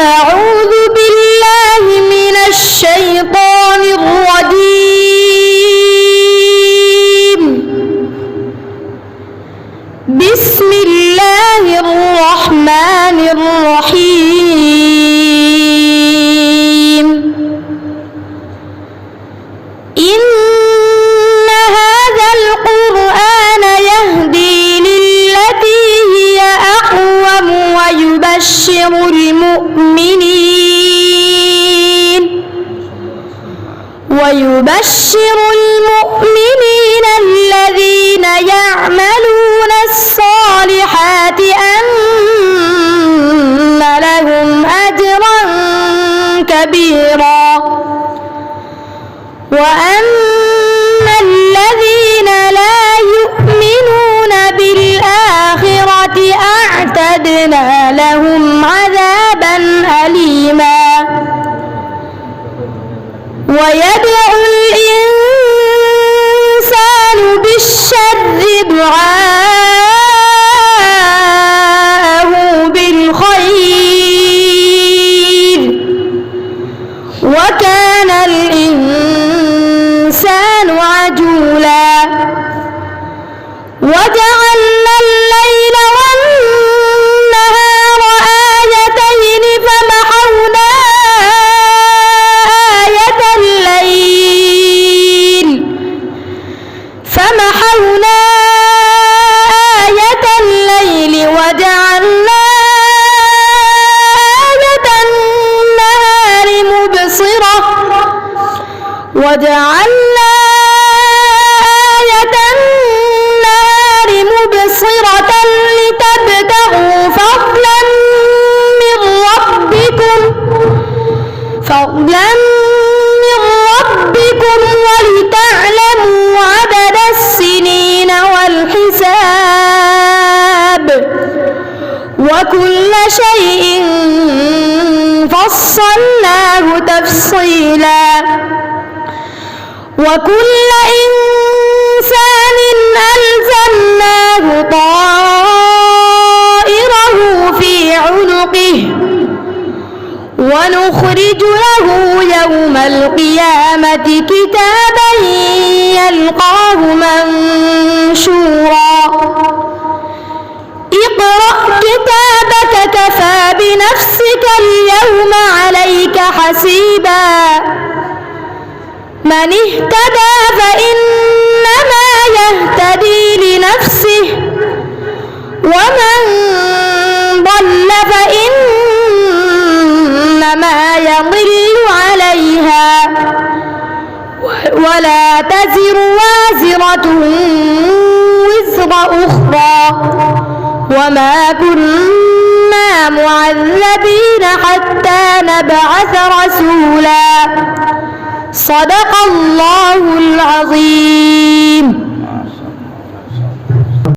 أعوذ بالله من الشيطان الرجيم. بسم الله الرحمن الرحيم. إن هذا القرآن يهدي للتي هي أقوم ويبشر المؤمنين. ويبشر المؤمنين الذين يعملون الصالحات أن لهم أجرا كبيرا. أعتدنا لهم عذابا أليما. ويدعو الإنسان بالشر دعاءه بالخير. وكان الإنسان عجولا. وجعلنا آية النهار مبصرة لتبتغوا فضلا من ربكم فضلا من ربكم ولتعلموا عدد السنين والحساب. وكل شيء فصلناه تفصيلا. وكل إنسان ألزمناه طائره في عنقه ونخرج له يوم القيامة كتابا يلقاه منشورا. اقرأ كتابك كفى بنفسك اليوم عليك حسيبا. من اهتدى فإنما يهتدي لنفسه ومن ضل فإنما يضل عليها ولا تزر وازرة وزر أخرى وما كنا معذبين حتى نبعث رسولا. صدق الله العظيم.